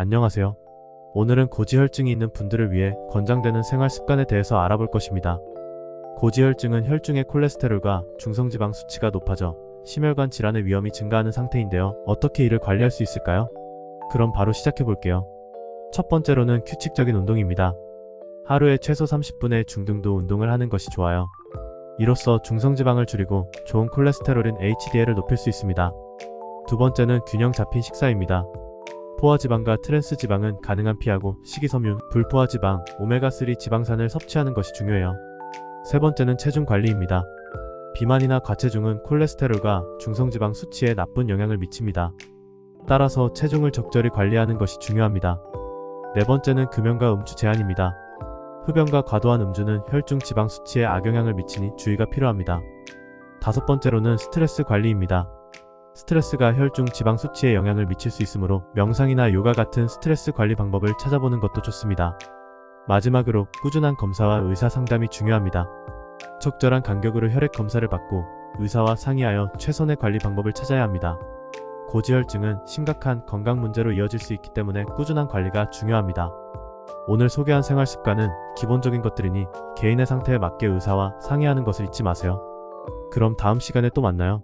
안녕하세요. 오늘은 고지혈증이 있는 분들을 위해 권장되는 생활 습관에 대해서 알아볼 것입니다. 고지혈증은 혈중의 콜레스테롤과 중성지방 수치가 높아져 심혈관 질환의 위험이 증가하는 상태인데요. 어떻게 이를 관리할 수 있을까요? 그럼 바로 시작해 볼게요. 첫 번째로는 규칙적인 운동입니다. 하루에 최소 30분의 중등도 운동을 하는 것이 좋아요. 이로써 중성지방을 줄이고 좋은 콜레스테롤인 HDL을 높일 수 있습니다. 두 번째는 균형 잡힌 식사입니다. 포화 지방과 트랜스 지방은 가능한 피하고 식이섬유, 불포화 지방, 오메가3 지방산을 섭취하는 것이 중요해요. 세 번째는 체중 관리입니다. 비만이나 과체중은 콜레스테롤과 중성지방 수치에 나쁜 영향을 미칩니다. 따라서 체중을 적절히 관리하는 것이 중요합니다. 네 번째는 금연과 음주 제한입니다. 흡연과 과도한 음주는 혈중 지방 수치에 악영향을 미치니 주의가 필요합니다. 다섯 번째로는 스트레스 관리입니다. 스트레스가 혈중 지방 수치에 영향을 미칠 수 있으므로 명상이나 요가 같은 스트레스 관리 방법을 찾아보는 것도 좋습니다. 마지막으로 꾸준한 검사와 의사 상담이 중요합니다. 적절한 간격으로 혈액 검사를 받고 의사와 상의하여 최선의 관리 방법을 찾아야 합니다. 고지혈증은 심각한 건강 문제로 이어질 수 있기 때문에 꾸준한 관리가 중요합니다. 오늘 소개한 생활 습관은 기본적인 것들이니 개인의 상태에 맞게 의사와 상의하는 것을 잊지 마세요. 그럼 다음 시간에 또 만나요.